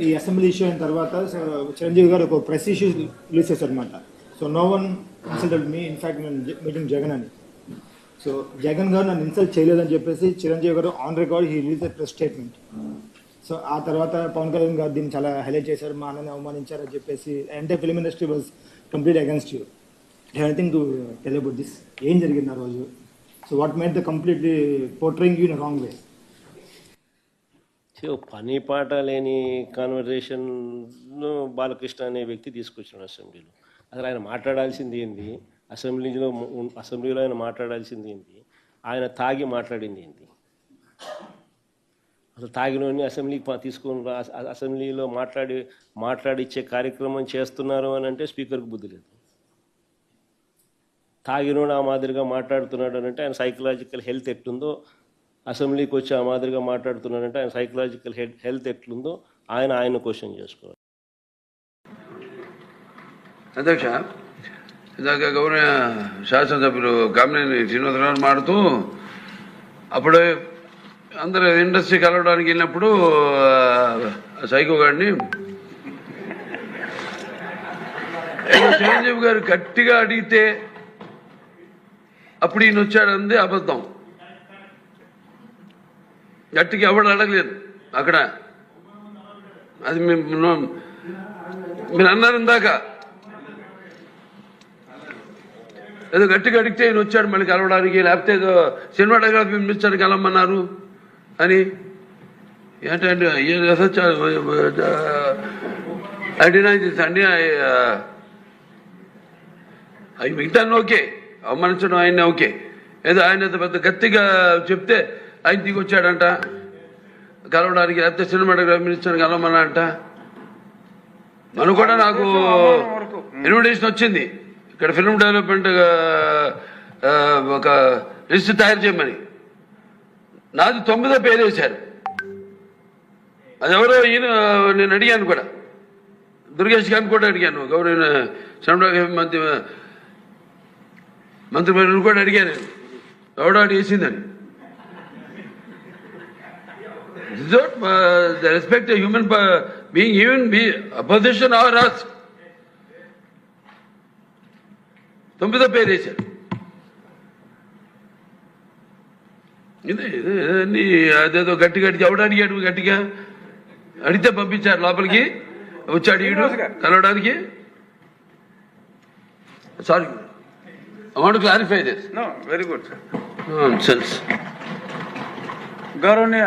ఈ assembly issue అయిన తర్వాత సో చిరంజీవి గారు ఒక ప్రెస్ ఇష్యూ రిలీజ్ చేశారు అనమాట so no one insulted me in fact నేను మీటింగ్ జగన్ అని సో జగన్ గారు నన్ను ఇన్సల్ట్ చేయలేదని చెప్పేసి Chiranjeevi garu on record he release a press statement so ఆ తర్వాత పవన్ కళ్యాణ్ గారు దీన్ని చాలా హైలైట్ చేశారు. మా అన్నని అవమానించారు అని చెప్పేసి అంటే film industry was complete against you anything to tell about this ఏం జరిగింది ఆ రోజు? So what made the completely portraying you in wrong way పని పాట లేని కాన్వర్జేషన్ బాలకృష్ణ అనే వ్యక్తి తీసుకొచ్చాడు అసెంబ్లీలో. అసలు ఆయన మాట్లాడాల్సింది ఏంది? అసెంబ్లీలో అసెంబ్లీలో ఆయన మాట్లాడాల్సింది ఏంది? ఆయన తాగి మాట్లాడింది ఏంది? అసలు తాగినోని అసెంబ్లీకి తీసుకొని రా అసెంబ్లీలో మాట్లాడి మాట్లాడిచ్చే కార్యక్రమం చేస్తున్నారు అని అంటే స్పీకర్కి బుద్ధి లేదు. తాగినోడు ఆ మాదిరిగా మాట్లాడుతున్నాడు అంటే ఆయన సైకలాజికల్ హెల్త్ ఎట్లుందో అసెంబ్లీకి వచ్చి ఆ మాదిరిగా మాట్లాడుతున్నాడంటే ఆయన సైకలాజికల్ హెల్త్ ఎట్లుందో ఆయన ఆయన క్వశ్చన్ చేసుకోవాలి. అధ్యక్ష ఇందాక గౌరవ శాసనసభ్యులు కామినేని శ్రీనివాసరావు మాడుతూ అప్పుడే అందరూ ఇండస్ట్రీ కలవడానికి వెళ్ళినప్పుడు సైకో గారిని చిరంజీవి గారు గట్టిగా అడిగితే అప్పుడు ఈయన వచ్చాడంది అబద్ధం. గట్టికి ఎవడు అడగలేదు. అక్కడ అది మేము మీరు అన్నారు ఇందాక. ఏదో గట్టిగా అడిగితే ఈయన వచ్చాడు మళ్ళీ కలవడానికి లేకపోతే ఏదో సినిమాటోగ్రఫీ పిలిపించడానికి కలవమన్నారు అని. ఏంటంటే ఐ డినై దిస్ అండి అవి మిగతా ఓకే. అవమానించడం ఆయన ఓకే. ఏదో ఆయన పెద్ద గట్టిగా చెప్తే ఆయన దిగి వచ్చాడంట కలవడానికి లేకపోతే సినిమాటోగ్రఫీ మినిస్టర్ని కలవమన్నా అంట మనం కూడా నాకు ఇన్విటేషన్ వచ్చింది. ఇక్కడ ఫిల్మ్ డెవలప్మెంట్ ఒక లిస్ట్ తయారు చేయమని. నాది తొమ్మిదో పేరు వేశారు. అది ఎవరో ఈయన నేను అడిగాను కూడా. దుర్గేష్ గారిని కూడా అడిగాను. గౌరవ సినిమాటోగ్రఫీ మంత్రి మంత్రి మంత్రి కూడా అడిగాను ఎవడో అడి వేసిందని This is not uh, the respect a human uh, being, even be opposition or us. తొమ్మిదో పేరు వేశారు. ఇదే అదేదో గట్టి గట్టి ఎవడు అడిగాడు గట్టిగా? అడిగితే పంపించారు లోపలికి. వచ్చాడు ఈడు కలవడానికి. Sorry I want clarify this No, very good, sir. Sense గౌరవనీయ